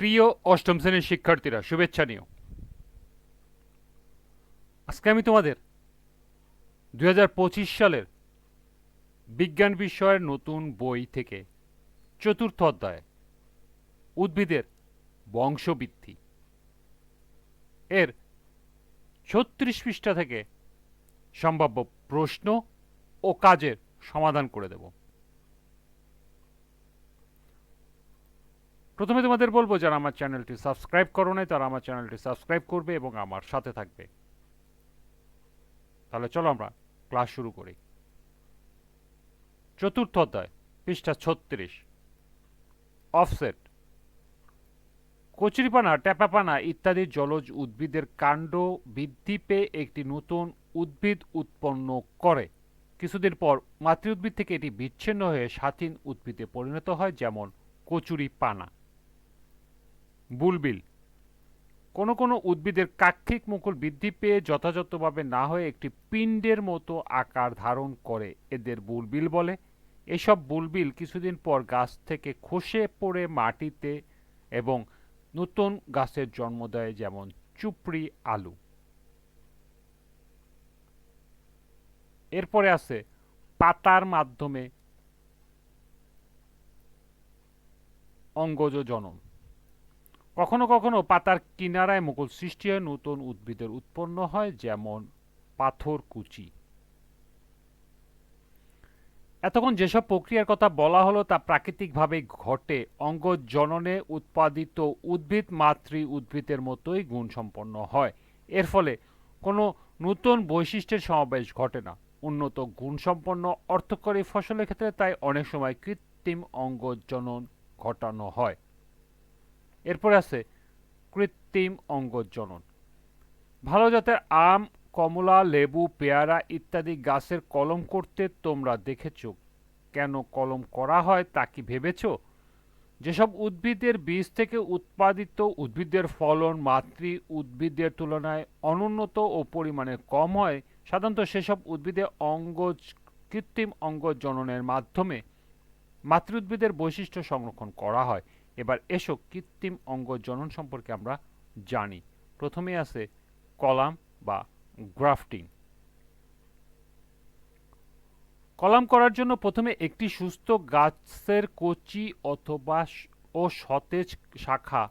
প্রিয় অষ্টম শ্রেণির শিক্ষার্থীরা, শুভেচ্ছা নিও। আজকে আমি তোমাদের দু হাজার পঁচিশ সালের বিজ্ঞান বিষয়ের নতুন বই থেকে চতুর্থ অধ্যায়, উদ্ভিদের বংশবৃদ্ধি। এর ছত্রিশ পৃষ্ঠা থেকে সম্ভাব্য প্রশ্ন ও কাজের সমাধান করে দেব। প্রথমে তোমাদের বলব, যারা আমার চ্যানেলটি সাবস্ক্রাইব করো নাই, তারা আমার চ্যানেলটি সাবস্ক্রাইব করবে এবং আমার সাথে থাকবে। তাহলে চলো আমরা ক্লাস শুরু করি। চতুর্থ অধ্যায়, পৃষ্ঠা ছত্রিশ। অফসেট। কচুরিপানা, ট্যাপাপানা ইত্যাদি জলজ উদ্ভিদের কাণ্ড বৃদ্ধি পেয়ে একটি নতুন উদ্ভিদ উৎপন্ন করে। কিছুদিন পর মাতৃ উদ্ভিদ থেকে এটি বিচ্ছিন্ন হয়ে স্বাধীন উদ্ভিদে পরিণত হয়, যেমন কচুরি পানা বুলবিল। কোনো কোনো উদ্ভিদের কাক্ষিক মুকুল বৃদ্ধি পেয়ে যথাযথভাবে না হয়ে একটি পিণ্ডের মতো আকার ধারণ করে, এদের বুলবিল বলে। এসব বুলবিল কিছুদিন পর গাছ থেকে খসে পড়ে মাটিতে এবং নতুন গাছের জন্ম দেয়, যেমন চুপড়ি আলু। এরপরে আছে পাতার মাধ্যমে অঙ্গজ জনন কখনো কখনো পাতার কিনারায় মুকুল সৃষ্টি হয়, নতুন উদ্ভিদের উৎপন্ন হয়, যেমন পাথর কুচি। এতক্ষণ যেসব প্রক্রিয়ার কথা বলা হলো, তা প্রাকৃতিকভাবে ঘটে। অঙ্গ জননে উৎপাদিত উদ্ভিদ মাতৃ উদ্ভিদের মতোই গুণসম্পন্ন হয়। এর ফলে কোনো নতুন বৈশিষ্ট্যের সমাবেশ ঘটে না। উন্নত গুণসম্পন্ন অর্থকরী ফসলের ক্ষেত্রে তাই অনেক সময় কৃত্রিম অঙ্গ জনন ঘটানো হয়। এরপরে আছে কৃত্রিম অঙ্গজনন। ভালো জাতের আম, কমলা, লেবু, পেয়ারা ইত্যাদি গাছের কলম করতে তোমরা দেখেছ। কেন কলম করা হয় তা কি ভেবেছ? যেসব উদ্ভিদের বীজ থেকে উৎপাদিত উদ্ভিদের ফলন, মাতৃ উদ্ভিদের তুলনায় অনুন্নত ও পরিমাণে কম হয়, সাধারণত সেসব উদ্ভিদে অঙ্গ, কৃত্রিম অঙ্গ জননের মাধ্যমে মাতৃ উদ্ভিদের বৈশিষ্ট্য সংরক্ষণ করা হয়। এবার এসো কৃত্রিম অঙ্গ জনন সম্পর্কে আমরা জানি। প্রথমে আছে কলাম বা গ্রাফটিং কলাম করার জন্য প্রথমে একটি সুস্থ গাছের কচি অথবা ও সতেজ শাখা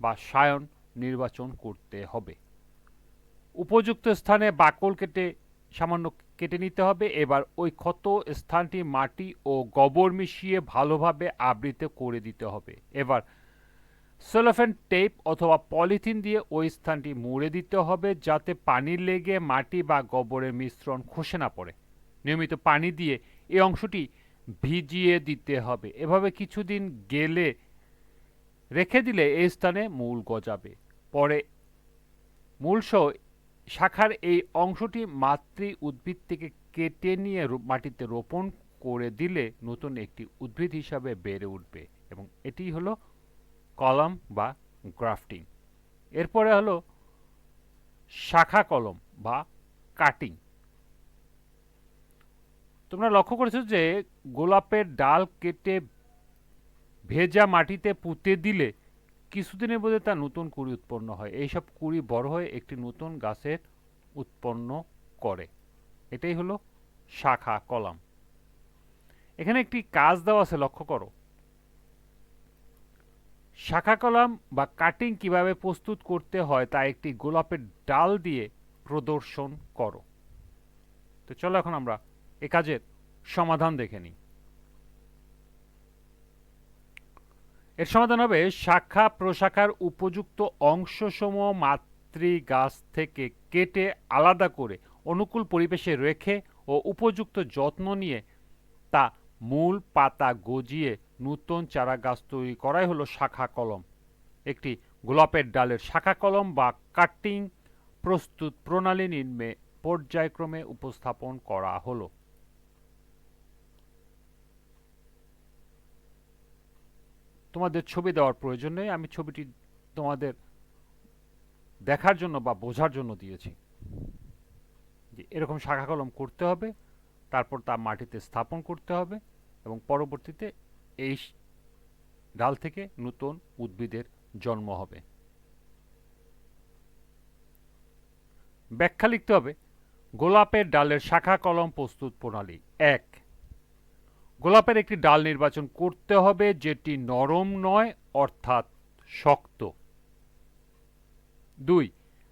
বা সায়ন নির্বাচন করতে হবে। উপযুক্ত স্থানে বাকল কেটে সামান্য কেটে নিতে হবে। এবার ওই ক্ষত স্থানটি মাটি ও গোবর মিশিয়ে ভালোভাবে আবৃত করে দিতে হবে। এবার সেলোফেন টেপ অথবা পলিথিন দিয়ে ওই স্থানটি মুড়ে দিতে হবে যাতে পানি লেগে মাটি বা গোবরের মিশ্রণ খসে না পড়ে। নিয়মিত পানি দিয়ে এই অংশটি ভিজিয়ে দিতে হবে। এভাবে কিছুদিন গেলে রেখে দিলে এই স্থানে মূল গজাবে। পরে মূলসহ শাখার এই অংশটি মাতৃ উদ্ভিদ থেকে কেটে নিয়ে মাটিতে রোপণ করে দিলে নতুন একটি উদ্ভিদ হিসাবে বেড়ে উঠবে এবং এটি হলো কলম বা গ্রাফটিং। এরপরে হলো শাখা কলম বা কাটিং। তোমরা লক্ষ্য করেছ যে গোলাপের ডাল কেটে ভেজা মাটিতে পুঁতে দিলে কিছুদিনের মধ্যে তা নতুন কুড়ি উৎপন্ন হয়। এইসব কুড়ি বড় হয়ে একটি নতুন গাছের উৎপন্ন করে। এটাই হলো শাখা কলাম। এখানে একটি কাজ দেওয়া আছে, লক্ষ্য করো। শাখা কলাম বা কাটিং কীভাবে প্রস্তুত করতে হয় তা একটি গোলাপের ডাল দিয়ে প্রদর্শন করো। তো চলো এখন আমরা এ কাজের সমাধান দেখে নিই। এর সমাধান হবে শাখা প্রশাখার উপযুক্ত অংশসমূহ মাতৃ গাছ থেকে কেটে আলাদা করে অনুকূল পরিবেশে রেখে ও উপযুক্ত যত্ন নিয়ে তা মূল পাতা গজিয়ে নূতন চারা গাছ তৈরি করাই হলো শাখা কলম। একটি গোলাপের ডালের শাখা কলম বা কাটিং প্রস্তুত প্রণালী নিম্নে পর্যায়ক্রমে উপস্থাপন করা হলো। তোমাদের ছবি দেওয়ার প্রয়োজন নেই, আমি ছবিটি তোমাদের দেখার জন্য বা বোঝার জন্য দিয়েছি। যে এরকম শাখা কলম করতে হবে, তারপর তা মাটিতে স্থাপন করতে হবে এবং পরবর্তীতে এই ডাল থেকে নতুন উদ্ভিদের জন্ম হবে। ব্যাখ্যা লিখতে হবে, গোলাপের ডালের শাখা কলম প্রস্তুত প্রণালী এক। গোলাপের একটি ডাল নির্বাচন করতে হবে, যেটি নরম নয়, অর্থাৎ শক্ত। দুই,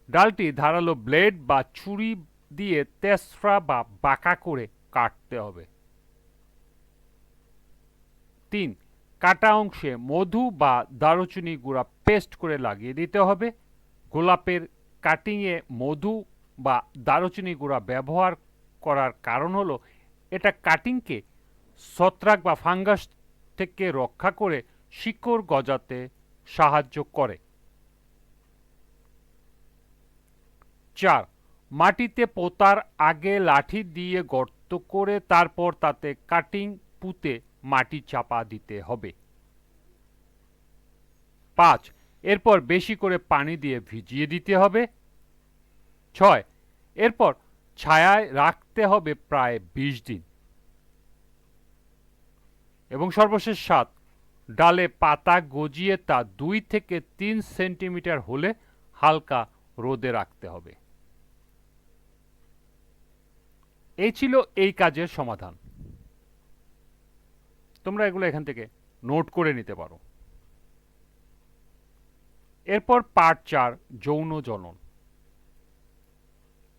ডালটি ধারালো ব্লেড বা ছুরি দিয়ে তেসরা বা বাঁকা করে কাটতে হবে। তিন, কাটা অংশে মধু বা দারুচিনি গুঁড়া পেস্ট করে লাগিয়ে দিতে হবে। গোলাপের কাটিংয়ে মধু বা দারুচিনি গুঁড়া ব্যবহার করার কারণ হলো, এটা কাটিংকে ছত্রাক বা ফাঙ্গাস থেকে রক্ষা করে শিকড় গজাতে সাহায্য করে। চার, মাটিতে পোতার আগে লাঠি দিয়ে গর্ত করে তারপর তাতে কাটিং পুঁতে মাটি চাপা দিতে হবে। পাঁচ, এরপর বেশি করে পানি দিয়ে ভিজিয়ে দিতে হবে। ছয়, এরপর ছায়ায় রাখতে হবে প্রায় বিশ দিন। এবং সর্বশেষ সাত, ডালে পাতা গজিয়ে তা দুই থেকে তিন সেন্টিমিটার হলে হালকা রোদে রাখতে হবে। এই ছিল এই কাজের সমাধান। তোমরা এগুলো এখান থেকে নোট করে নিতে পারো। এরপর পার্ট চার, যৌন জনন।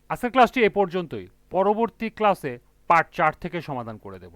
আজকের ক্লাসটি এ পর্যন্তই। পরবর্তী ক্লাসে পার্ট চার থেকে সমাধান করে দেব।